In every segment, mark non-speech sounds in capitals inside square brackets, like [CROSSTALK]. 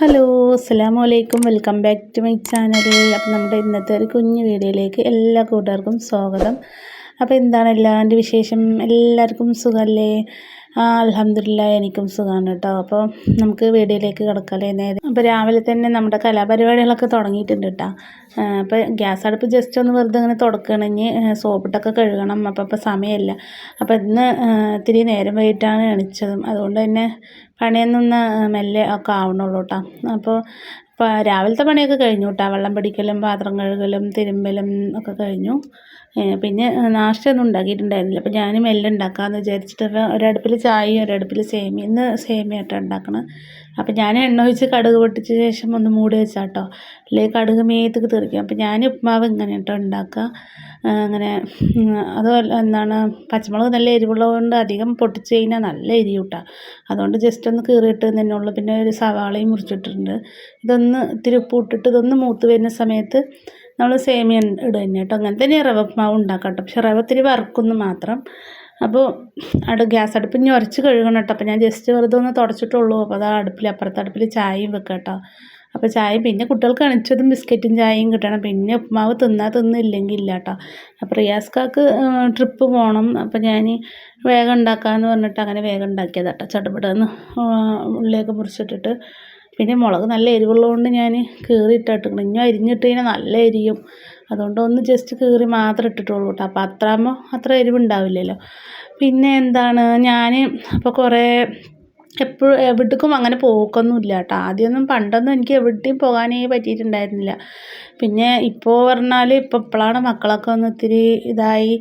Hello അസ്സാം വലൈക്കും welcome back to my channel. അപ്പോൾ നമ്മുടെ ഇന്നത്തെ ഒരു കുഞ്ഞു വീഡിയോയിലേക്ക് എല്ലാ കൂട്ടുകാർക്കും സ്വാഗതം. അപ്പോൾ എന്താണ് എല്ലാവരുടെ വിശേഷം? എല്ലാവർക്കും സുഖമല്ലേ ആ അലഹമില്ല എനിക്കും സുഖമാണ് കേട്ടോ. അപ്പോൾ നമുക്ക് വീഡിയോയിലേക്ക് കിടക്കാമല്ലേ നേരെ അപ്പോൾ രാവിലെ തന്നെ നമ്മുടെ കലാപരിപാടികളൊക്കെ തുടങ്ങിയിട്ടുണ്ട് കേട്ടോ. അപ്പോൾ ഗ്യാസ് അടുപ്പ് ജസ്റ്റ് ഒന്ന് വെറുതെ ഇങ്ങനെ തുടക്കണമെങ്കിൽ സോപ്പിട്ടൊക്കെ കഴുകണം. അപ്പോൾ ഇപ്പോൾ സമയമില്ല. അപ്പോൾ ഇന്ന് ഇത്തിരി നേരം വൈകിട്ടാണ് എണിച്ചതും. അതുകൊണ്ട് തന്നെ പണിയൊന്നും മെല്ലെ ഒക്കെ ആവണുള്ളൂ കേട്ടോ അപ്പോൾ ഇപ്പോൾ രാവിലത്തെ പണിയൊക്കെ കഴിഞ്ഞു കേട്ടോ വെള്ളം പിടിക്കലും പാത്രം കഴുകലും തിരുമ്പലും ഒക്കെ കഴിഞ്ഞു. പിന്നെ നാഷ്ടയൊന്നും ഉണ്ടാക്കിയിട്ടുണ്ടായിരുന്നില്ല. അപ്പോൾ ഞാൻ മെല്ലെ ഉണ്ടാക്കാമെന്ന് വിചാരിച്ചിട്ട് ഒരടുപ്പിൽ ചായയും ഒരടുപ്പിൽ സേമിയ. ഇന്ന് സേമിയായിട്ടാണ് ഉണ്ടാക്കണം. അപ്പോൾ ഞാൻ എണ്ണ ഒഴിച്ച് കടുക് പൊട്ടിച്ച ശേഷം ഒന്ന് മൂടി വെച്ചാട്ടോ. അല്ലെങ്കിൽ കടുക് മേത്തേക്ക് തെറിക്കും. അപ്പോൾ ഞാൻ ഉപ്മാവ് ഇങ്ങനെ കേട്ടോ ഉണ്ടാക്കുക അങ്ങനെ അത് എന്താണ് പച്ചമുളക് നല്ല എരിവുള്ളതുകൊണ്ട് അധികം പൊട്ടിച്ച് കഴിഞ്ഞാൽ നല്ല എരി കൂട്ടാം അതുകൊണ്ട് ജസ്റ്റ് ഒന്ന് കീറിയിട്ട് തന്നെ ഉള്ളു. പിന്നെ ഒരു സവാളയും മുറിച്ചിട്ടിട്ടുണ്ട്. ഇതൊന്ന് ഇത്തിരി ഉപ്പ് ഇട്ടിട്ട് ഇതൊന്ന് മൂത്ത് വരുന്ന സമയത്ത് നമ്മൾ സേമിയ ഇടുക തന്നെ കേട്ടോ അങ്ങനെ തന്നെ റവ ഉപ്മാവ് ഉണ്ടാക്കാം കേട്ടോ പക്ഷെ റവ ഇത്തിരി വറുക്കുന്നു മാത്രം അപ്പോൾ അവിടെ ഗ്യാസ് അടുപ്പ് ഇനി ഉരച്ച് കഴുകണം കേട്ടോ. അപ്പോൾ ഞാൻ ജസ്റ്റ് വെറുതെ ഒന്ന് തുടച്ചിട്ടുള്ളൂ. അപ്പോൾ അതാ അടുപ്പിൽ അപ്പുറത്തെ അടുപ്പിൽ ചായയും വെക്കാം കേട്ടോ. അപ്പോൾ ചായ പിന്നെ കുട്ടികൾക്ക് അണിച്ചതും ബിസ്ക്കറ്റും ചായയും കിട്ടണം. പിന്നെ ഉപ്മാവ് തിന്നാൽ തിന്നില്ലെങ്കിൽ ഇല്ല കേട്ടോ. അപ്പോൾ റിയാസ്കാക്ക് ട്രിപ്പ് പോകണം. അപ്പോൾ ഞാൻ വേഗം ഉണ്ടാക്കാമെന്ന് പറഞ്ഞിട്ട് അങ്ങനെ വേഗം ഉണ്ടാക്കിയത് കേട്ടോ. ചടപടന്ന് ഉള്ളിയൊക്കെ മുറിച്ചിട്ടിട്ട്. പിന്നെ മുളക് നല്ല എരിവുള്ളതുകൊണ്ട് ഞാൻ കീറിയിട്ടിട്ടുണ്ട് ഇനി അരിഞ്ഞിട്ട് കഴിഞ്ഞാൽ നല്ല എരിയും. അതുകൊണ്ട് ഒന്ന് ജസ്റ്റ് കീറി മാത്രം ഇട്ടിട്ടുള്ളൂ കേട്ടോ അപ്പോൾ അത്രയാകുമ്പോൾ അത്ര എരിവുണ്ടാവില്ലല്ലോ. പിന്നെ എന്താണ്? ഞാൻ അപ്പോൾ കുറേ എപ്പോഴും എവിടേക്കും അങ്ങനെ പോക്കൊന്നുമില്ല കേട്ടോ ആദ്യമൊന്നും പണ്ടൊന്നും എനിക്ക് എവിടെയും പോകാനേ പറ്റിയിട്ടുണ്ടായിരുന്നില്ല. പിന്നെ ഇപ്പോൾ പറഞ്ഞാൽ ഇപ്പോൾ ഇപ്പോഴാണ് മക്കളൊക്കെ ഒന്ന് ഇത്തിരി ഇതായി.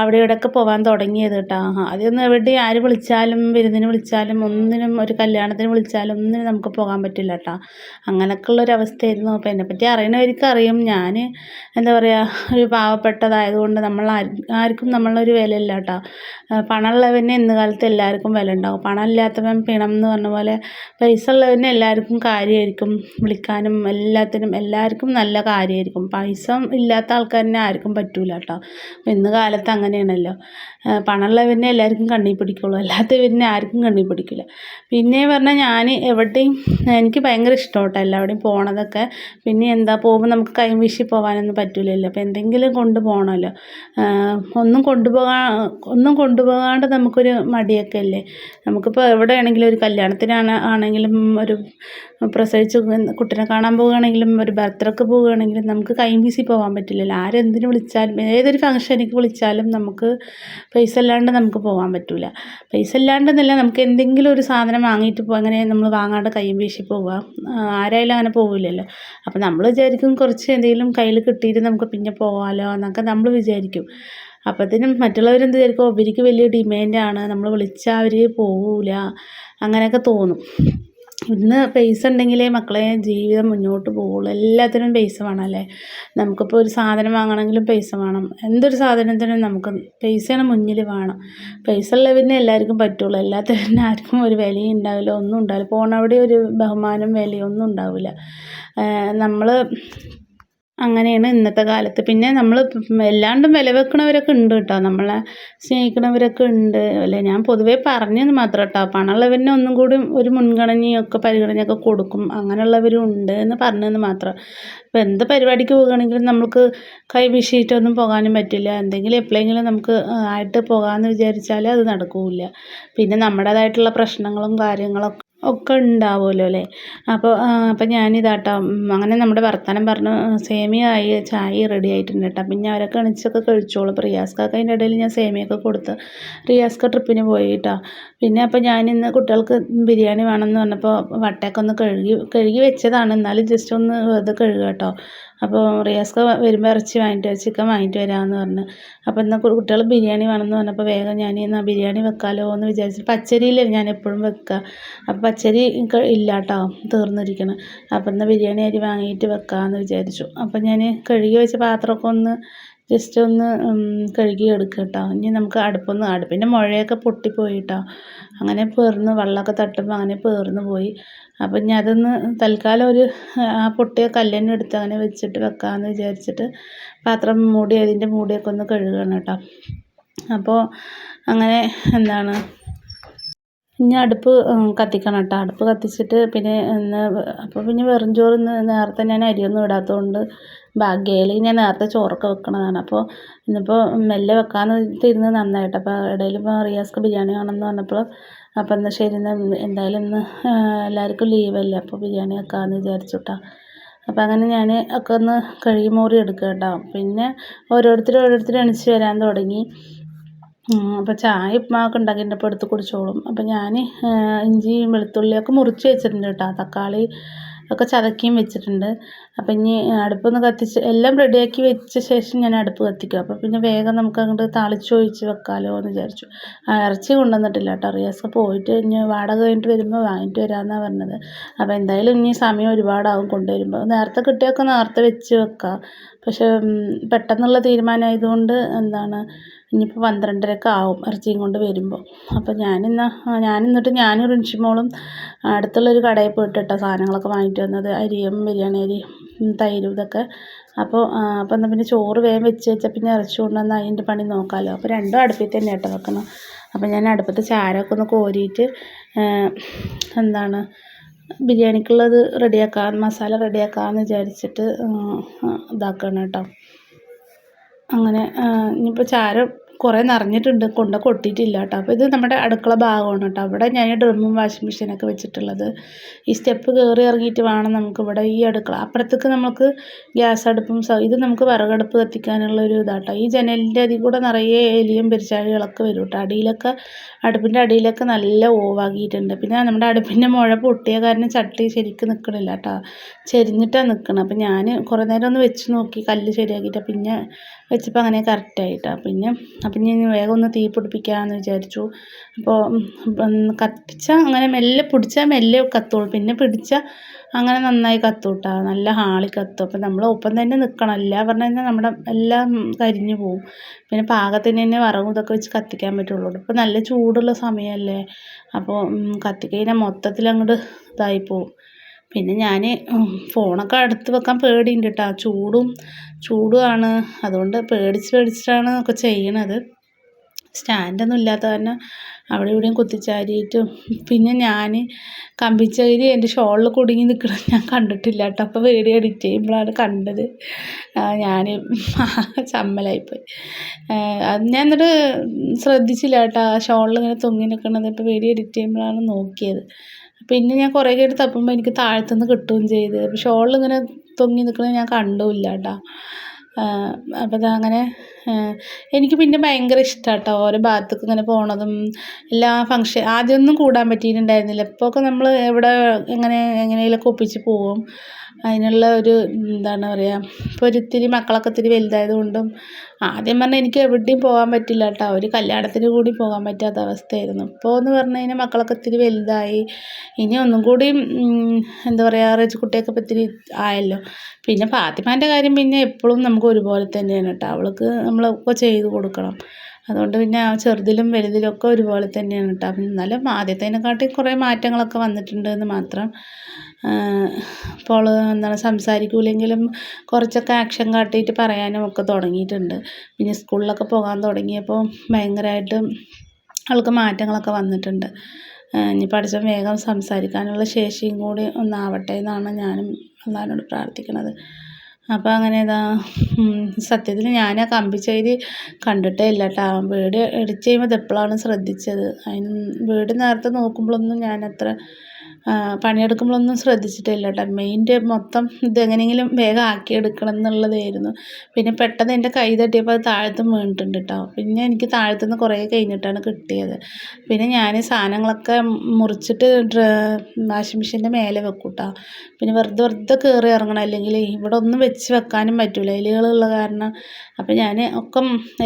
അവിടെ ഇവിടെയൊക്കെ പോകാൻ തുടങ്ങിയത് കേട്ടോ. ആദ്യമൊന്നും എവിടെ ആര് വിളിച്ചാലും വിരുന്നിന് വിളിച്ചാലും ഒന്നിനും ഒരു കല്യാണത്തിന് വിളിച്ചാലും ഒന്നിനും നമുക്ക് പോകാൻ പറ്റില്ല കേട്ടോ. അങ്ങനെയൊക്കെ ഉള്ളൊരവസ്ഥയായിരുന്നു അപ്പോൾ എന്നെപ്പറ്റി അറിയണവർക്ക് അറിയും ഞാൻ എന്താ പറയുക ഒരു പാവപ്പെട്ടതായതുകൊണ്ട് നമ്മൾ ആർക്കും നമ്മളൊരു വിലയില്ല കേട്ടോ. പണമുള്ളവന് ഇന്ന് കാലത്ത് എല്ലാവർക്കും വില പണം ഇല്ലാത്തവൻ പിണം എന്ന് പറഞ്ഞ പോലെ പൈസ ഉള്ളവന് എല്ലാവർക്കും കാര്യമായിരിക്കും. വിളിക്കാനും എല്ലാത്തിനും എല്ലാവർക്കും നല്ല കാര്യം കാര്യമായിരിക്കും പൈസ ഇല്ലാത്ത ആൾക്കാരനെ ആർക്കും പറ്റൂല കേട്ടോ. ഇന്ന് കാലത്ത് അങ്ങനെയാണല്ലോ. പണമുള്ളവരിനെ എല്ലാവർക്കും കണ്ണി പിടിക്കുള്ളൂ. പിന്നെ ആർക്കും കണ്ണി പിടിക്കില്ല. പിന്നെ പറഞ്ഞാൽ ഞാൻ എവിടെയും എനിക്ക് ഭയങ്കര ഇഷ്ടം കേട്ടോ എല്ലാവിടെയും പോണതൊക്കെ. പിന്നെ എന്താ പോകുമ്പോൾ നമുക്ക് കൈവീശി പോകാനൊന്നും പറ്റൂലല്ലോ. അപ്പോൾ എന്തെങ്കിലും കൊണ്ടുപോകണമല്ലോ ഒന്നും കൊണ്ടുപോകാൻ ഒന്നും കൊണ്ടുപോകാണ്ട് നമുക്കൊരു മടിയൊക്കെ അല്ലേ? നമുക്കിപ്പോൾ എവിടെയാണെങ്കിലും ഒരു കല്യാണത്തിനാണ് ആണെങ്കിലും ഒരു പ്രസവിച്ച് കുട്ടീനെ കാണാൻ പോവുകയാണെങ്കിലും ഒരു ബർത്ത്ഡേക്ക് പോവുകയാണെങ്കിലും നമുക്ക് കൈയും വീശി പോകാൻ പറ്റില്ലല്ലോ. ആരെന്തിന് വിളിച്ചാലും ഏതൊരു ഫംഗ്ഷനിക്ക് വിളിച്ചാലും നമുക്ക് പൈസ ഇല്ലാണ്ട് നമുക്ക് പോകാൻ പറ്റില്ല പൈസ ഇല്ലാണ്ടെന്നല്ല നമുക്ക് എന്തെങ്കിലും ഒരു സാധനം വാങ്ങിയിട്ട് പോ അങ്ങനെ നമ്മൾ വാങ്ങാണ്ട് കൈയും വീശി പോവുക ആരായാലും അങ്ങനെ പോവില്ലല്ലോ അപ്പോൾ നമ്മൾ വിചാരിക്കും കുറച്ച് എന്തെങ്കിലും കയ്യിൽ കിട്ടിയിട്ട് നമുക്ക് പിന്നെ പോകാമല്ലോ എന്നൊക്കെ നമ്മൾ വിചാരിക്കും. അപ്പോഴത്തേനും മറ്റുള്ളവരെന്ത് വിചാരിക്കും? ഇവർക്ക് വലിയ ഡിമാൻഡാണ് നമ്മൾ വിളിച്ചാൽ അവർ പോവില്ല അങ്ങനെയൊക്കെ തോന്നും. ഇന്ന് പൈസ ഉണ്ടെങ്കിലേ മക്കളെ ജീവിതം മുന്നോട്ട് പോകുള്ളൂ എല്ലാത്തിനും പൈസ വേണമല്ലേ? നമുക്കിപ്പോൾ ഒരു സാധനം വാങ്ങണമെങ്കിലും പൈസ വേണം. എന്തൊരു സാധനത്തിനും നമുക്ക് പൈസയാണ് മുന്നിൽ വേണം. പൈസ ഉള്ളവരിനെ എല്ലാവർക്കും പറ്റുള്ളൂ. എല്ലാത്തിനും ആർക്കും ഒരു വിലയും ഉണ്ടാവില്ല ഒന്നും ഉണ്ടാവില്ല. പോണവിടെ ഒരു ബഹുമാനം വിലയും ഒന്നും ഉണ്ടാവില്ല നമ്മൾ അങ്ങനെയാണ് ഇന്നത്തെ കാലത്ത്. പിന്നെ നമ്മൾ എല്ലാണ്ടും വില വെക്കണവരൊക്കെ ഉണ്ട് കേട്ടോ. നമ്മളെ സ്നേഹിക്കണവരൊക്കെ ഉണ്ട്. അല്ലേ ഞാൻ പൊതുവേ പറഞ്ഞെന്ന് മാത്രം കേട്ടോ പണമുള്ളവരിനെ ഒന്നും കൂടി ഒരു മുൻഗണനയൊക്കെ പരിഗണനയൊക്കെ കൊടുക്കും. അങ്ങനെയുള്ളവരും ഉണ്ട് എന്ന് പറഞ്ഞെന്ന് മാത്രം. ഇപ്പോൾ എന്ത് പരിപാടിക്ക് പോകുകയാണെങ്കിലും നമുക്ക് കൈ വീശിയിട്ടൊന്നും പോകാനും പറ്റില്ല. എന്തെങ്കിലും എപ്പോഴെങ്കിലും നമുക്ക് ആയിട്ട് പോകാമെന്ന് വിചാരിച്ചാൽ അത് നടക്കില്ല. പിന്നെ നമ്മുടേതായിട്ടുള്ള പ്രശ്നങ്ങളും കാര്യങ്ങളൊക്കെ ഒക്കെ ഉണ്ടാവുമല്ലോ അല്ലേ? അപ്പോൾ അപ്പം ഞാനിതാട്ടോ അങ്ങനെ നമ്മുടെ വർത്തമാനം പറഞ്ഞു സേമിയ ആയി ചായ റെഡി ആയിട്ടുണ്ട് കേട്ടോ. പിന്നെ അവരൊക്കെ എണിച്ചൊക്കെ കഴിച്ചോളും. അപ്പോൾ റിയാസ്ക്കൊക്കെ അതിന്റെ ഇടയിൽ ഞാൻ സേമിയൊക്കെ കൊടുത്ത് റിയാസ്ക്ക ട്രിപ്പിന് പോയി കേട്ടോ. പിന്നെ അപ്പോൾ ഞാനിന്ന് കുട്ടികൾക്ക് ബിരിയാണി വേണമെന്ന് പറഞ്ഞപ്പോൾ വട്ടയൊക്കെ ഒന്ന് കഴുകി കഴുകി വെച്ചതാണ്. എന്നാലും ജസ്റ്റ് ഒന്ന് വെറുതെ കഴുകുക കേട്ടോ. അപ്പോൾ റിയാസ്ക്ക് വരുമ്പോൾ ഇറച്ചി വാങ്ങിയിട്ട് ചിക്കൻ വാങ്ങിയിട്ട് വരാമെന്ന് പറഞ്ഞു. അപ്പോൾ എന്നാൽ കുട്ടികൾ ബിരിയാണി വേണമെന്ന് പറഞ്ഞപ്പോൾ വേഗം ഞാൻ എന്നാൽ ബിരിയാണി വെക്കാമല്ലോ എന്ന് വിചാരിച്ചു പച്ചരിയിലേ ഞാൻ എപ്പോഴും വെക്കുക അപ്പോൾ പച്ചരി ഇല്ല കേട്ടോ തീർന്നിരിക്കണം. അപ്പോൾ എന്നാൽ ബിരിയാണി അരി വാങ്ങിയിട്ട് വെക്കാമെന്ന് വിചാരിച്ചു. അപ്പോൾ ഞാൻ കഴുകി വെച്ച പാത്രമൊക്കെ ഒന്ന് ജസ്റ്റ് ഒന്ന് കഴുകി എടുക്കുക കേട്ടോ ഇനി നമുക്ക് അടുപ്പൊന്ന് പിന്നെ മുഴയൊക്കെ പൊട്ടിപ്പോയി കേട്ടോ അങ്ങനെ പേർന്ന് വെള്ളമൊക്കെ തട്ടുമ്പോൾ അങ്ങനെ പേർന്ന് പോയി. അപ്പം ഇനി അതൊന്ന് തൽക്കാലം ഒരു ആ പൊട്ടിയ കല്ല് എടുത്ത് അങ്ങനെ വെച്ചിട്ട് വെക്കാമെന്ന് വിചാരിച്ചിട്ട് പാത്രം മൂടി അതിന്റെ മൂടിയൊക്കെ ഒന്ന് കഴുകണം കേട്ടോ അപ്പോൾ അങ്ങനെ എന്താണ് ഇനി അടുപ്പ് കത്തിക്കണം കേട്ടോ. അടുപ്പ് കത്തിച്ചിട്ട് പിന്നെ ഇന്ന് അപ്പോൾ പിന്നെ വെറും ചോറ് ഇന്ന് നേരത്തെ ഞാൻ അരിയൊന്നും ഇടാത്തതുകൊണ്ട് ഭാഗ്യയിൽ ഞാൻ നേരത്തെ ചോറൊക്കെ വെക്കണതാണ്. അപ്പോൾ ഇന്നിപ്പോൾ മെല്ലെ വെക്കാമെന്ന് തിരുന്ന് നന്നായിട്ട്. അപ്പോൾ ഇടയിൽ ഇപ്പോൾ റിയാസ്ക്ക് ബിരിയാണി വേണമെന്ന് പറഞ്ഞപ്പോൾ അപ്പോൾ എന്നാൽ ശരി എന്തായാലും ഇന്ന് എല്ലാവർക്കും ലീവല്ലേ അപ്പോൾ ബിരിയാണി വെക്കാമെന്ന് വിചാരിച്ചു കേട്ടോ അപ്പോൾ അങ്ങനെ ഞാൻ ഒക്കെ ഒന്ന് കഴുകി മോറി എടുക്കുക കേട്ടോ പിന്നെ ഓരോരുത്തർ ഓരോരുത്തർ എണിച്ച് വരാൻ തുടങ്ങി. അപ്പോൾ ചായ ഉപ്പുമാവൊക്കെ ഉണ്ടാക്കിയിട്ടപ്പോൾ എടുത്ത് കുടിച്ചോളും. അപ്പോൾ ഞാൻ ഇഞ്ചിയും വെളുത്തുള്ളിയൊക്കെ മുറിച്ച് വെച്ചിട്ടുണ്ട് കേട്ടോ. തക്കാളി ഒക്കെ ചതക്കിയും വെച്ചിട്ടുണ്ട്. അപ്പം ഇനി അടുപ്പൊന്ന് കത്തിച്ച് എല്ലാം റെഡിയാക്കി വെച്ച ശേഷം ഞാൻ അടുപ്പ് കത്തിക്കും. അപ്പോൾ പിന്നെ വേഗം നമുക്ക് അങ്ങോട്ട് താളിച്ചൊഴിച്ച് വെക്കാമല്ലോ എന്ന് വിചാരിച്ചു. ഇറച്ചി കൊണ്ടുവന്നിട്ടില്ല കേട്ടോ. റിയാസ് പോയിട്ട് ഇനി വാടക കഴിഞ്ഞിട്ട് വരുമ്പോൾ വാങ്ങിയിട്ട് വരാമെന്നാണ് പറഞ്ഞത്. അപ്പോൾ എന്തായാലും ഇനി സമയം ഒരുപാടാവും കൊണ്ടുവരുമ്പോൾ നേരത്തെ കിട്ടിയൊക്കെ നേരത്തെ വെച്ച് വെക്കാം. പക്ഷേ പെട്ടെന്നുള്ള തീരുമാനമായതുകൊണ്ട് എന്താണ് ഇനിയിപ്പോൾ പന്ത്രണ്ടരയൊക്കെ ആവും ഇറച്ചിയും കൊണ്ട് വരുമ്പോൾ അപ്പോൾ ഞാനിന്ന് ഞാനിന്നിട്ട് ഞാനും റിൻഷിമോളും അടുത്തുള്ളൊരു കടയിൽ പോയിട്ട് കേട്ടോ സാധനങ്ങളൊക്കെ വാങ്ങിയിട്ട് വന്നത്. അരിയും ബിരിയാണി അരിയും തൈരും ഇതൊക്കെ. അപ്പോൾ അപ്പോൾ എന്നാൽ പിന്നെ ചോറ് വേഗം വെച്ച് വെച്ചാൽ പിന്നെ ഇറച്ചി കൊണ്ടുവന്ന് അതിന്റെ പണി നോക്കാമല്ലോ അപ്പോൾ രണ്ടും അടുപ്പിൽ തന്നെ കേട്ടോ വെക്കണം. അപ്പോൾ ഞാൻ അടുപ്പത്ത് ചാരമൊക്കെ ഒന്ന് കോരിയിട്ട് എന്താണ് ബിരിയാണിക്കുള്ളത് റെഡിയാക്കാൻ മസാല റെഡിയാക്കാമെന്ന് വിചാരിച്ചിട്ട് ഇതാക്കണം കേട്ടോ. അങ്ങനെ ഇനിയിപ്പോൾ ചാരം കുറേ നിറഞ്ഞിട്ടുണ്ട് കൊണ്ട് കൊട്ടിയിട്ടില്ല കേട്ടോ അപ്പോൾ ഇത് നമ്മുടെ അടുക്കള ഭാഗമാണ് കേട്ടോ അവിടെ ഞാൻ ഡ്രമ്മും വാഷിംഗ് മെഷീനൊക്കെ വെച്ചിട്ടുള്ളത്. ഈ സ്റ്റെപ്പ് കയറി ഇറങ്ങിയിട്ട് വേണം നമുക്ക് ഇവിടെ ഈ അടുക്കള. അപ്പുറത്തേക്ക് നമുക്ക് ഗ്യാസ് അടുപ്പും ഇത് നമുക്ക് വിറകടുപ്പ് കത്തിക്കാനുള്ള ഒരു ഇതാട്ടോ ഈ ജനലിന്റെ അതിൽ കൂടെ നിറയെ എലിയും പെരിച്ചാഴികളൊക്കെ വരും കേട്ടോ അടിയിലൊക്കെ അടുപ്പിന്റെ അടിയിലൊക്കെ നല്ല ഓവാക്കിയിട്ടുണ്ട്. പിന്നെ നമ്മുടെ അടുപ്പിന്റെ മുഴ പൊട്ടിയ കാരണം ചട്ടി ശരിക്കും നിൽക്കണില്ല കേട്ടോ ചെരിഞ്ഞിട്ടാണ് നിൽക്കണം അപ്പോൾ ഞാൻ കുറേ നേരം ഒന്ന് വെച്ച് നോക്കി കല്ല് ശരിയാക്കിയിട്ട്. പിന്നെ വെച്ചപ്പോൾ അങ്ങനെ കറക്റ്റായിട്ടാണ് പിന്നെ അപ്പം ഞാൻ വേഗം ഒന്ന് തീ പിടിപ്പിക്കാമെന്ന് വിചാരിച്ചു. അപ്പോൾ കത്തിച്ചാൽ അങ്ങനെ മെല്ലെ പിടിച്ചാൽ മെല്ലെ കത്തുള്ളൂ. പിന്നെ പിടിച്ചാൽ അങ്ങനെ നന്നായി കത്തൂട്ടാ. നല്ല ഹാളി കത്തും. അപ്പം നമ്മൾ ഒപ്പം തന്നെ നിൽക്കണം അല്ല പറഞ്ഞു കഴിഞ്ഞാൽ നമ്മുടെ എല്ലാം കരിഞ്ഞു പോവും. പിന്നെ പാകത്തിന് തന്നെ വറവും ഇതൊക്കെ വെച്ച് കത്തിക്കാൻ പറ്റുള്ളൂ. ഇപ്പം നല്ല ചൂടുള്ള സമയമല്ലേ അപ്പോൾ കത്തിക്കഴിഞ്ഞാൽ മൊത്തത്തിൽ അങ്ങോട്ട് ഇതായി പോവും. പിന്നെ ഞാൻ ഫോണൊക്കെ അടുത്ത് വെക്കാൻ പേടിയുണ്ട് കേട്ടോ ചൂടും ചൂടുമാണ് അതുകൊണ്ട് പേടിച്ച് പേടിച്ചിട്ടാണ് ഒക്കെ ചെയ്യണത്. സ്റ്റാൻഡൊന്നും ഇല്ലാത്ത കാരണം അവിടെ ഇവിടെയും കുത്തിച്ചാരിയിട്ടും. പിന്നെ ഞാൻ കമ്പിച്ചേരി എന്റെ ഷോളിൽ കുടുങ്ങി നിൽക്കണം ഞാൻ കണ്ടിട്ടില്ല കേട്ടോ. അപ്പോൾ വീഡിയോ എഡിറ്റ് ചെയ്യുമ്പോഴാണ് കണ്ടത്. ഞാൻ [LAUGHS] ചമ്മലായിപ്പോയി. അത് ഞാൻ എന്നിട്ട് ശ്രദ്ധിച്ചില്ല കേട്ടോ. ആ ഷോളിൽ ഇങ്ങനെ തൊങ്ങി നിൽക്കണത് ഇപ്പോൾ വീഡിയോ എഡിറ്റ് ചെയ്യുമ്പോഴാണ് നോക്കിയത്. പിന്നെ ഞാൻ കുറേ കേട്ട് തപ്പുമ്പോൾ എനിക്ക് താഴത്തുനിന്ന് കിട്ടുകയും ചെയ്ത്. ഇങ്ങനെ തൊങ്ങി നിൽക്കുന്നത് ഞാൻ കണ്ടുമില്ല കേട്ടോ. അപ്പോൾ അങ്ങനെ എനിക്ക് പിന്നെ ഭയങ്കര ഇഷ്ടമാണ് കേട്ടോ ഓരോ ഭാഗത്തേക്ക് ഇങ്ങനെ പോണതും. എല്ലാ ഫങ്ഷൻ ആദ്യമൊന്നും കൂടാൻ പറ്റിയിട്ടുണ്ടായിരുന്നില്ല. ഇപ്പോഴൊക്കെ നമ്മൾ എവിടെ എങ്ങനെ എങ്ങനെയെങ്കിലുമൊക്കെ ഒപ്പിച്ച് പോവും. അതിനുള്ള ഒരു എന്താണ് പറയുക ഇപ്പോൾ ഒരു ഇത്തിരി മക്കളൊക്കെ ഇത്തിരി വലുതായത് കൊണ്ടും ആദ്യം പറഞ്ഞാൽ എനിക്ക് എവിടെയും പോകാൻ പറ്റില്ല കേട്ടോ. ഒരു കല്യാണത്തിന് കൂടി പോകാൻ പറ്റാത്ത അവസ്ഥയായിരുന്നു. ഇപ്പോൾ എന്ന് പറഞ്ഞു കഴിഞ്ഞാൽ മക്കളൊക്കെ ഇത്തിരി വലുതായി. ഇനി ഒന്നും കൂടി എന്താ പറയുക റിച്ച് കുട്ടിയൊക്കെ ഇപ്പോൾ ഇത്തിരി ആയല്ലോ. പിന്നെ ഫാത്തിമാന്റെ കാര്യം പിന്നെ എപ്പോഴും നമുക്ക് ഒരുപോലെ തന്നെയാണ് കേട്ടോ. അവൾക്ക് നമ്മളൊക്കെ ചെയ്ത് കൊടുക്കണം. അതുകൊണ്ട് പിന്നെ ചെറുതിലും വലുതിലും ഒക്കെ ഒരുപോലെ തന്നെയാണ് കേട്ടോ. എന്നാലും ആദ്യത്തേനെക്കാട്ടി കുറേ മാറ്റങ്ങളൊക്കെ വന്നിട്ടുണ്ട് എന്ന് മാത്രം ഇപ്പോൾ എന്താണ് സംസാരിക്കൂലെങ്കിലും കുറച്ചൊക്കെ ആക്ഷൻ കാട്ടിയിട്ട് പറയാനും ഒക്കെ തുടങ്ങിയിട്ടുണ്ട്. പിന്നെ സ്കൂളിലൊക്കെ പോകാൻ തുടങ്ങിയപ്പോൾ ഭയങ്കരമായിട്ട് അവൾക്ക് മാറ്റങ്ങളൊക്കെ വന്നിട്ടുണ്ട്. ഇനി പഠിച്ച വേഗം സംസാരിക്കാനുള്ള ശേഷിയും കൂടി ഒന്നാവട്ടെ എന്നാണ് ഞാനും അള്ളാഹിനോട് പ്രാർത്ഥിക്കുന്നത് അപ്പോൾ അങ്ങനെ ഇതാ സത്യത്തിൽ ഞാൻ ആ കമ്പിച്ചേരി കണ്ടിട്ടേ ഇല്ല കേട്ടോ വീട് എഡിറ്റ് ചെയ്യുമ്പോൾ ഇതെപ്പോഴാണ് ശ്രദ്ധിച്ചത്? അതിന് വീട് നേരത്തെ നോക്കുമ്പോഴൊന്നും ഞാനത്ര പണിയെടുക്കുമ്പോഴൊന്നും ശ്രദ്ധിച്ചിട്ടില്ല കേട്ടോ. മെയിന്റെ മൊത്തം ഇതെങ്ങനെയെങ്കിലും വേഗം ആക്കിയെടുക്കണം എന്നുള്ളതായിരുന്നു. പിന്നെ പെട്ടെന്ന് എന്റെ കൈ തട്ടിയപ്പോൾ അത് താഴത്ത് വീണിട്ടുണ്ട് കേട്ടോ. പിന്നെ എനിക്ക് താഴത്തുനിന്ന് കുറേ കഴിഞ്ഞിട്ടാണ് കിട്ടിയത്. പിന്നെ ഞാൻ സാധനങ്ങളൊക്കെ മുറിച്ചിട്ട് വാഷിംഗ് മെഷീന്റെ മേലെ വെക്കും കേട്ടോ. പിന്നെ വെറുതെ വെറുതെ കയറി ഇറങ്ങണം. അല്ലെങ്കിൽ ഇവിടെ ഒന്നും വെച്ച് വെക്കാനും പറ്റില്ല എലികളുള്ള കാരണം. അപ്പം ഞാൻ ഒക്കെ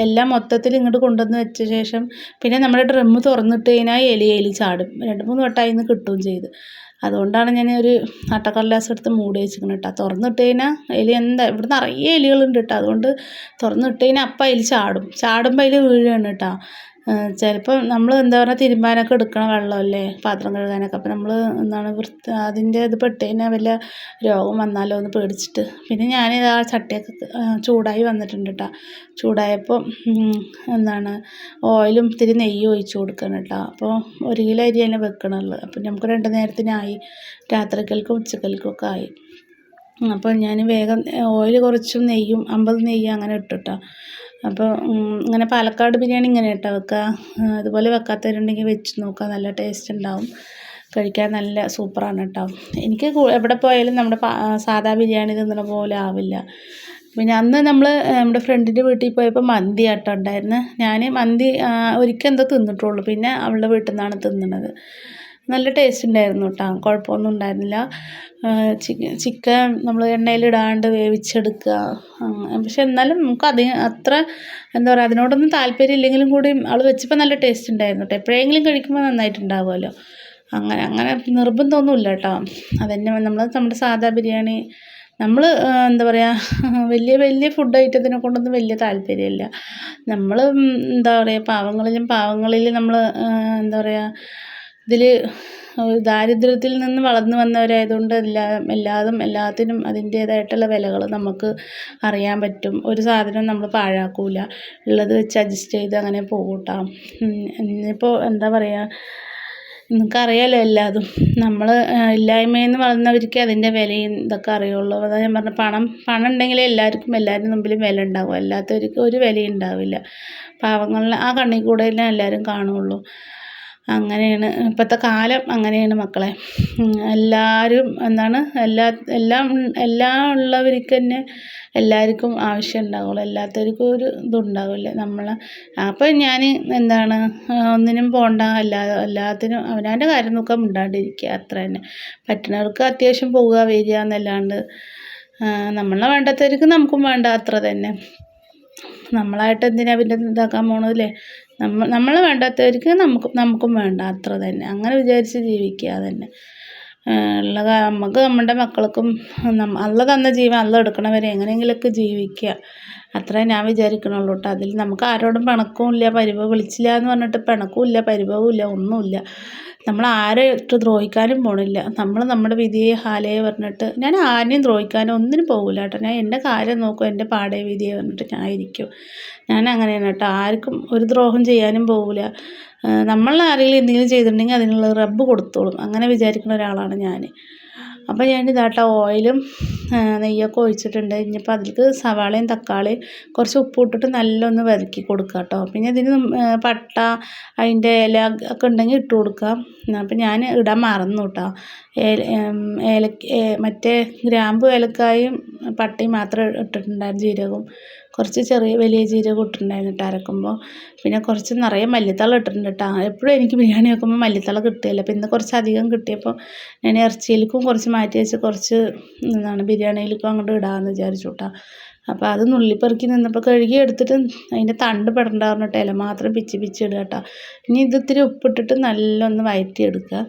എല്ലാം മൊത്തത്തിൽ ഇങ്ങോട്ട് കൊണ്ടുവന്ന് വെച്ച ശേഷം പിന്നെ നമ്മുടെ ഡ്രമ്മ് തുറന്നിട്ട് കഴിഞ്ഞാൽ എലി എലി ചാടും. രണ്ട് മൂന്ന് വട്ടമായി നിന്ന് കിട്ടുകയും ചെയ്തു. അതുകൊണ്ടാണ് ഞാൻ ഒരു അട്ടക്കടലാസ് എടുത്ത് മൂടി വെച്ചിരിക്കുന്നത് കേട്ടോ. തുറന്നിട്ട് കഴിഞ്ഞാൽ എലി എന്താ ഇവിടെ നിറയെ എലികളുണ്ട് കേട്ടോ. അതുകൊണ്ട് തുറന്നിട്ട് കഴിഞ്ഞാൽ അപ്പം അതിൽ ചാടും. ചാടുമ്പോൾ അതിൽ വീഴുകയാണ് കേട്ടോ. ചിലപ്പോൾ നമ്മൾ എന്താ പറയുക തിരുമ്പാനൊക്കെ എടുക്കണ വെള്ളമല്ലേ പാത്രം കഴുകാനൊക്കെ. അപ്പോൾ നമ്മൾ എന്താണ് വൃത്തി അതിന്റെ ഇത് പെട്ട് കഴിഞ്ഞാൽ വല്ല രോഗം വന്നാലോ എന്ന് പേടിച്ചിട്ട്. പിന്നെ ഞാൻ ആ ചട്ടിയൊക്കെ ചൂടായി വന്നിട്ടുണ്ട് കേട്ടോ ചൂടായപ്പോൾ എന്താണ് ഓയിലും ഇത്തിരി നെയ്യും ഒഴിച്ച് കൊടുക്കണം കേട്ടോ അപ്പോൾ ഒരു കിലോ അരി തന്നെ വെക്കണുള്ളൂ. അപ്പോൾ നമുക്ക് രണ്ട് നേരത്തിനായി രാത്രിക്കൽക്കും ഉച്ചക്കൽക്കും ഒക്കെ ആയി. അപ്പോൾ ഞാൻ വേഗം ഓയിൽ കുറച്ചും നെയ്യും അമ്പത് നെയ്യ് അങ്ങനെ ഇട്ടിട്ടോ അപ്പോൾ ഇങ്ങനെ പാലക്കാട് ബിരിയാണി ഇങ്ങനെ കേട്ടോ വെക്കുക അതുപോലെ വെക്കാത്തവരുണ്ടെങ്കിൽ വെച്ച് നോക്കുക നല്ല ടേസ്റ്റ് ഉണ്ടാവും. കഴിക്കാൻ നല്ല സൂപ്പറാണ് കേട്ടോ എനിക്ക് എവിടെ പോയാലും നമ്മുടെ സാധാ ബിരിയാണി തിന്നണ പോലെ ആവില്ല. പിന്നെ അന്ന് നമ്മൾ നമ്മുടെ ഫ്രണ്ടിന്റെ വീട്ടിൽ പോയപ്പോൾ മന്തി ആട്ടോ ഉണ്ടായിരുന്നു. ഞാൻ മന്തി ഒരിക്കൽ എന്തോ തിന്നിട്ടുള്ളൂ. പിന്നെ അവളുടെ വീട്ടിൽ നിന്നാണ് തിന്നുന്നത് നല്ല ടേസ്റ്റ് ഉണ്ടായിരുന്നു കേട്ടോ കുഴപ്പമൊന്നും ഉണ്ടായിരുന്നില്ല ചിക്കൻ നമ്മൾ എണ്ണയിലിടാണ്ട് വേവിച്ചെടുക്കുക പക്ഷെ എന്നാലും നമുക്ക് അധികം അത്ര എന്താ പറയുക അതിനോടൊന്നും താല്പര്യം ഇല്ലെങ്കിലും കൂടി അവൾ വെച്ചപ്പോൾ നല്ല ടേസ്റ്റ് ഉണ്ടായിരുന്നു കേട്ടോ എപ്പോഴെങ്കിലും കഴിക്കുമ്പോൾ നന്നായിട്ടുണ്ടാവുമല്ലോ അങ്ങനെ അങ്ങനെ നിർബന്ധമൊന്നുമില്ല കേട്ടോ അതന്നെ നമ്മൾ നമ്മുടെ സാധാ ബിരിയാണി. നമ്മൾ എന്താ പറയുക വലിയ വലിയ ഫുഡ് ഐറ്റത്തിനെ കൊണ്ടൊന്നും വലിയ താല്പര്യമില്ല നമ്മൾ എന്താ പറയുക പാവങ്ങളിലും പാവങ്ങളിൽ നമ്മൾ എന്താ പറയുക ഇതിൽ ദാരിദ്ര്യത്തിൽ നിന്ന് വളർന്നു വന്നവരായതുകൊണ്ട് എല്ലാ എല്ലാതും എല്ലാത്തിനും അതിന്റേതായിട്ടുള്ള വിലകൾ നമുക്ക് അറിയാൻ പറ്റും. ഒരു സാധനം നമ്മൾ പാഴാക്കൂല. ഉള്ളത് വെച്ച് അഡ്ജസ്റ്റ് ചെയ്ത് അങ്ങനെ പോകും കേട്ടോ ഇന്നിപ്പോൾ എന്താ പറയുക നിങ്ങൾക്കറിയാലോ എല്ലാതും. നമ്മൾ ഇല്ലായ്മയിൽ നിന്ന് വളർന്നവർക്ക് അതിന്റെ വിലയും ഇതൊക്കെ അറിയുള്ളൂ. അതാ ഞാൻ പറഞ്ഞ പണം പണം ഉണ്ടെങ്കിലേ എല്ലാവർക്കും എല്ലാവരുടെ മുമ്പിലും വില ഉണ്ടാവും അല്ലാത്തവർക്ക് ഒരു വിലയും ഉണ്ടാവില്ല. പാവങ്ങളിൽ ആ കണ്ണിൽ കൂടെ തന്നെ എല്ലാവരും കാണുള്ളൂ. അങ്ങനെയാണ്. ഇപ്പോഴത്തെ കാലം അങ്ങനെയാണ് മക്കളെ. എല്ലാവരും എന്താണ് എല്ലാ എല്ലാം എല്ലാം ഉള്ളവർക്ക് തന്നെ എല്ലാവർക്കും ആവശ്യം ഉണ്ടാവുള്ളൂ. എല്ലാത്തവർക്കും ഒരു ഇതുണ്ടാവില്ല. നമ്മൾ അപ്പം ഞാൻ എന്താണ് ഒന്നിനും പോകണ്ട എല്ലാ എല്ലാത്തിനും അവനവന്റെ കാര്യം നോക്കാൻ മിണ്ടാണ്ടിരിക്കുക. അത്ര തന്നെ. പറ്റുന്നവർക്ക് അത്യാവശ്യം പോവുക വരിക എന്നല്ലാണ്ട് നമ്മളെ വേണ്ടാത്തവർക്ക് നമുക്കും വേണ്ട. അത്ര തന്നെ. നമ്മളായിട്ട് എന്തിനാ പിന്നെ ഇതാക്കാൻ പോണതല്ലേ? നമ്മൾ നമ്മൾ വേണ്ടാത്തവർക്ക് നമുക്ക് നമുക്കും വേണ്ട അത്ര തന്നെ. അങ്ങനെ വിചാരിച്ച് ജീവിക്കുക തന്നെ ഉള്ള നമുക്ക് നമ്മുടെ മക്കൾക്കും അല്ല തന്ന ജീവൻ അല്ല എടുക്കണവരെ എങ്ങനെയെങ്കിലുമൊക്കെ ജീവിക്കുക. അത്രേ ഞാൻ വിചാരിക്കണുള്ളൂ കേട്ടോ അതിൽ നമുക്ക് ആരോടും പിണക്കവും ഇല്ല പരിഭവം വിളിച്ചില്ല എന്ന് പറഞ്ഞിട്ട് പിണക്കവും ഇല്ല പരിഭവവും ഇല്ല ഒന്നുമില്ല. നമ്മൾ ആരെയും ദ്രോഹിക്കാനും പോണില്ല. നമ്മൾ നമ്മുടെ വിധിയെ ഹാലയെ പറഞ്ഞിട്ട് ഞാൻ ആരെയും ദ്രോഹിക്കാനും ഒന്നിനും പോകില്ല കേട്ടോ. ഞാൻ എന്റെ കാര്യം നോക്കും എന്റെ പാടേ വിധിയെ പറഞ്ഞിട്ട് ഞാൻ ഇരിക്കും. ഞാൻ അങ്ങനെയാണ് കേട്ടോ. ആർക്കും ഒരു ദ്രോഹം ചെയ്യാനും പോകില്ല നമ്മൾ ആരെങ്കിലും എന്തെങ്കിലും ചെയ്തിട്ടുണ്ടെങ്കിൽ അതിനുള്ള റബ്ബ് കൊടുത്തോളും. അങ്ങനെ വിചാരിക്കുന്ന ഒരാളാണ് ഞാൻ അപ്പോൾ ഞാൻ ഇതാട്ടോ ഓയിലും നെയ്യൊക്കെ ഒഴിച്ചിട്ടുണ്ട്. ഇനിയിപ്പോൾ അതിലേക്ക് സവാളയും തക്കാളിയും കുറച്ച് ഉപ്പ് ഇട്ടിട്ട് നല്ലൊന്ന് വതക്കി കൊടുക്കുക കേട്ടോ പിന്നെ ഇതിന് പട്ട അതിന്റെ ഇല ഒക്കെ ഉണ്ടെങ്കിൽ ഇട്ട് കൊടുക്കാം. അപ്പം ഞാൻ ഇടാൻ മറന്നു കേട്ടോ ഏല മറ്റേ ഗ്രാമ്പു ഏലക്കായും പട്ടയും മാത്രം ഇട്ടിട്ടുണ്ടായിരുന്നു ജീരകവും കുറച്ച് ചെറിയ വലിയ ജീരകം ഇട്ടിട്ടുണ്ടായിരുന്നു കേട്ടോ അരക്കുമ്പോൾ. പിന്നെ കുറച്ച് നിറയെ മല്ലിത്തള ഇട്ടിട്ടുണ്ട് കേട്ടോ. എപ്പോഴും എനിക്ക് ബിരിയാണി വെക്കുമ്പോൾ മല്ലിത്തള കിട്ടുകയില്ല. അപ്പോൾ ഇന്ന് കുറച്ച് അധികം കിട്ടിയപ്പോൾ ഞാൻ ഇറച്ചിയിലേക്കും കുറച്ച് മാറ്റി വെച്ച് കുറച്ച് എന്താണ് ബിരിയാണിയിലേക്കും അങ്ങോട്ട് ഇടാമെന്ന് വിചാരിച്ചു കേട്ടോ. അപ്പോൾ അത് നുള്ളിപ്പെറുക്കി നിന്നപ്പോൾ കഴുകി എടുത്തിട്ട് അതിന്റെ തണ്ട് പെടണ്ട കേട്ടോ. ഇല മാത്രം പിച്ചി പിച്ചി ഇടുക കേട്ടോ. ഇനി ഇതിത്തിരി ഉപ്പിട്ടിട്ട് നല്ലൊന്ന് ഒന്ന് വഴറ്റിയെടുക്കുക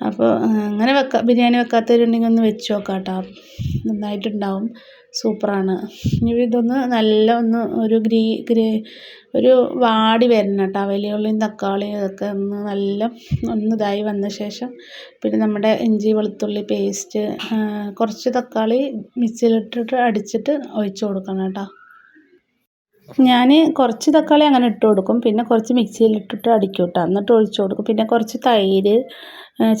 അപ്പോൾ അങ്ങനെ വെക്കാം ബിരിയാണി വെക്കാത്തവരുണ്ടെങ്കിൽ ഒന്ന് വെച്ച് നോക്കാം കേട്ടോ നന്നായിട്ടുണ്ടാവും. സൂപ്പറാണ്. ഇനി ഇതൊന്ന് നല്ല ഒന്ന് ഒരു ഗ്രീ ഗ്രേ ഒരു വാടി വരണം കേട്ടോ. വലിയ ഉള്ളിയും തക്കാളിയും ഇതൊക്കെ ഒന്ന് നല്ല ഒന്ന് ഇതായി വന്ന ശേഷം പിന്നെ നമ്മുടെ ഇഞ്ചി വെളുത്തുള്ളി പേസ്റ്റ് കുറച്ച് തക്കാളി മിക്സിയിലിട്ടിട്ട് അടിച്ചിട്ട് ഒഴിച്ച് കൊടുക്കണം കേട്ടോ. ഞാൻ കുറച്ച് തക്കാളി അങ്ങനെ ഇട്ട് കൊടുക്കും. പിന്നെ കുറച്ച് മിക്സിയിലിട്ടിട്ട് അടിക്കും കേട്ടോ. എന്നിട്ട് ഒഴിച്ച് കൊടുക്കും. പിന്നെ കുറച്ച് തൈര്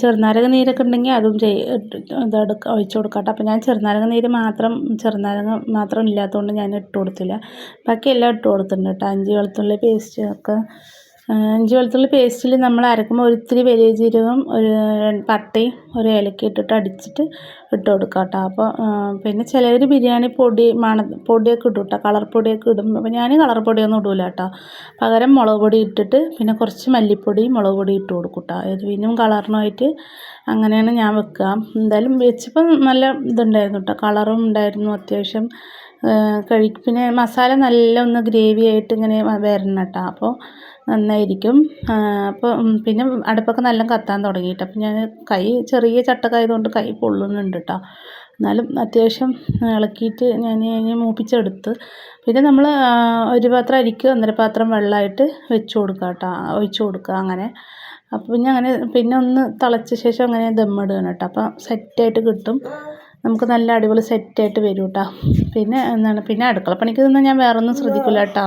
ചെറുനാരങ്ങ നീരൊക്കെ ഉണ്ടെങ്കിൽ അതും ഇതെടുക്കുക ഒഴിച്ച് കൊടുക്കാം കേട്ടോ അപ്പോൾ ഞാൻ ചെറുനാരങ്ങ നീര് മാത്രം ചെറുനാരങ്ങ മാത്രം ഇല്ലാത്തതുകൊണ്ട് ഞാൻ ഇട്ട് കൊടുത്തില്ല. ബാക്കി എല്ലാം ഇട്ട് കൊടുത്തിട്ടുണ്ട് കേട്ടോ. അഞ്ച് വെളുത്തുള്ളി പേസ്റ്റ് ഒക്കെ ഇഞ്ചി വെളുത്തുള്ളി പേസ്റ്റിൽ നമ്മൾ അരക്കുമ്പോൾ ഒരിത്തിരി വലിയ ജീരകം ഒരു പട്ടയും ഒരു ഏലക്ക ഇട്ടിട്ട് അടിച്ചിട്ട് ഇട്ട് കൊടുക്കുക കേട്ടോ അപ്പോൾ പിന്നെ ചിലവർ ബിരിയാണി പൊടി മണ പൊടിയൊക്കെ ഇടും കേട്ടോ കളർ പൊടിയൊക്കെ ഇടും. അപ്പോൾ ഞാൻ കളർ പൊടിയൊന്നും ഇടില്ല കേട്ടോ പകരം മുളക് പൊടി ഇട്ടിട്ട് പിന്നെ കുറച്ച് മല്ലിപ്പൊടി മുളക് പൊടി ഇട്ട് കൊടുക്കും കേട്ടോ എരിവിനും കളറിനുമായിട്ട് അങ്ങനെയാണ് ഞാൻ വെക്കുക എന്തായാലും വെച്ചപ്പോൾ നല്ല ഇതുണ്ടായിരുന്നു കേട്ടോ കളറും ഉണ്ടായിരുന്നു അത്യാവശ്യം. കഴി പിന്നെ മസാല നല്ല ഒന്ന് ഗ്രേവി ആയിട്ട് ഇങ്ങനെ വരണം കേട്ടോ അപ്പോൾ നന്നായിരിക്കും. അപ്പോൾ പിന്നെ അടുപ്പൊക്കെ നല്ല കത്താൻ തുടങ്ങിയിട്ട്. അപ്പം ഞാൻ കൈ ചെറിയ ചട്ടക്കായതുകൊണ്ട് കൈ പൊള്ളുന്നുണ്ട് കേട്ടോ എന്നാലും അത്യാവശ്യം ഇളക്കിയിട്ട് ഞാൻ ഇനി മൂപ്പിച്ചെടുത്ത് പിന്നെ നമ്മൾ ഒരു പാത്രം അരിക്ക് ഒന്നര പാത്രം വെള്ളമായിട്ട് വെച്ച് കൊടുക്കുക കേട്ടോ ഒഴിച്ച് കൊടുക്കുക അങ്ങനെ. അപ്പോൾ പിന്നെ അങ്ങനെ പിന്നെ ഒന്ന് തിളച്ച ശേഷം അങ്ങനെ ദമ്മിടുകയാണ് കേട്ടോ അപ്പോൾ സെറ്റായിട്ട് കിട്ടും. നമുക്ക് നല്ല അടിപൊളി സെറ്റായിട്ട് വരും കേട്ടോ പിന്നെ എന്താണ് പിന്നെ അടുക്കളപ്പണിക്ക് നിന്നാൽ ഞാൻ വേറൊന്നും ശ്രദ്ധിക്കില്ല കേട്ടോ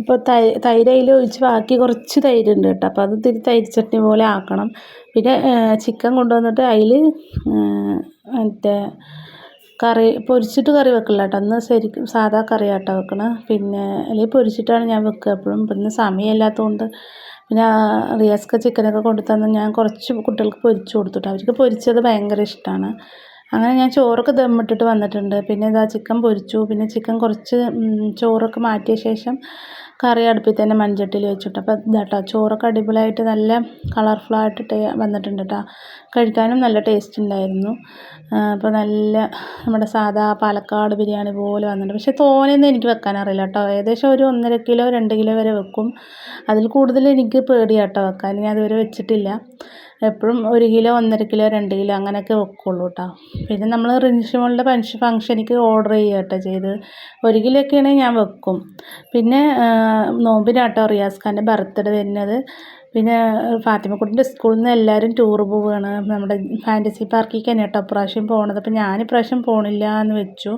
ഇപ്പോൾ തൈര് അതിൽ ഒഴിച്ച് ബാക്കി കുറച്ച് തൈര് ഉണ്ട് കേട്ടോ. അപ്പോൾ അത് ഇത്തിരി തൈര് ചട്നി പോലെ ആക്കണം. പിന്നെ ചിക്കൻ കൊണ്ടുവന്നിട്ട് അതിൽ മറ്റേ കറി പൊരിച്ചിട്ട് കറി വെക്കില്ല കേട്ടോ. അന്ന് ശരിക്കും സാധാ കറിയാട്ടോ വെക്കണം. പിന്നെ അല്ലെങ്കിൽ പൊരിച്ചിട്ടാണ് ഞാൻ വെക്കുക എപ്പോഴും. പിന്നെ സമയമില്ലാത്തതുകൊണ്ട് പിന്നെ റിയാസ്ക്ക് ചിക്കനൊക്കെ കൊണ്ടു തന്ന് ഞാൻ കുറച്ച് കുട്ടികൾക്ക് പൊരിച്ചു കൊടുത്തിട്ട് അവർക്ക് പൊരിച്ചത് ഭയങ്കര ഇഷ്ടമാണ് അങ്ങനെ ഞാൻ ചോറൊക്കെ ദമ്മിട്ടിട്ട് വന്നിട്ടുണ്ട്. പിന്നെ ഇതാ ചിക്കൻ പൊരിച്ചു. പിന്നെ ചിക്കൻ കുറച്ച് ചോറൊക്കെ മാറ്റിയ ശേഷം കറി അടുപ്പിൽ തന്നെ മൺചട്ടിയിൽ വെച്ചിട്ട്. അപ്പോൾ ഇതാട്ടോ ചോറൊക്കെ അടിപൊളിയായിട്ട് നല്ല കളർഫുള്ളായിട്ട് ടേ വന്നിട്ടുണ്ട് കേട്ടോ കഴിക്കാനും നല്ല ടേസ്റ്റ് ഉണ്ടായിരുന്നു. അപ്പോൾ നല്ല നമ്മുടെ സാധാ പാലക്കാട് ബിരിയാണി പോലെ വന്നിട്ടുണ്ട്. പക്ഷേ തോനെയൊന്നും എനിക്ക് വെക്കാൻ അറിയില്ല കേട്ടോ ഏകദേശം ഒരു ഒന്നര കിലോ രണ്ട് കിലോ വരെ വെക്കും. അതിൽ കൂടുതൽ എനിക്ക് പേടിയാട്ടോ വെക്കാൻ. ഞാൻ അതുവരെ വെച്ചിട്ടില്ല. എപ്പോഴും ഒരു കിലോ ഒന്നര കിലോ രണ്ട് കിലോ അങ്ങനെയൊക്കെ വെക്കുള്ളൂ കേട്ടോ പിന്നെ നമ്മൾ റിൻഷിമോളുടെ പെൻഷൻ ഫംഗ്ഷനിക്ക് ഓർഡർ ചെയ്യുക കേട്ടോ ചെയ്ത്. ഒരു കിലോ ഒക്കെ ആണെങ്കിൽ ഞാൻ വെക്കും. പിന്നെ നോമ്പിനാട്ടോ റിയാസ് ഖാന്റെ ബർത്ത്ഡേ വരുന്നത്. പിന്നെ ഫാത്തിമക്കുട്ടിന്റെ സ്കൂളിൽ നിന്ന് എല്ലാവരും ടൂർ പോവുകയാണ് നമ്മുടെ ഫാന്റസി പാർക്കിലേക്ക് തന്നെ കേട്ടോ പ്രാവശ്യം പോകണത് അപ്പോൾ ഞാൻ ഇപ്രാവശ്യം പോണില്ല എന്ന് വെച്ചു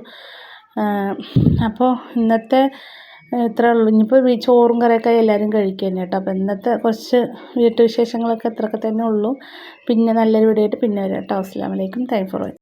അപ്പോൾ ഇന്നത്തെ ഇത്രേ ഉള്ളൂ. ഇനിയിപ്പോൾ ചോറും കറിയൊക്കെ എല്ലാവരും കഴിക്കുക തന്നെ കേട്ടോ. അപ്പോൾ ഇന്നത്തെ കുറച്ച് വീട്ടുവിശേഷങ്ങളൊക്കെ ഇത്രയൊക്കെ തന്നെ ഉള്ളൂ. പിന്നെ നല്ലൊരു വീഡിയോ ആയിട്ട് പിന്നെ വരാം കേട്ടോ. അസ്സാം വലൈക്കും താങ്ക് ഫോർ വാച്ചിങ്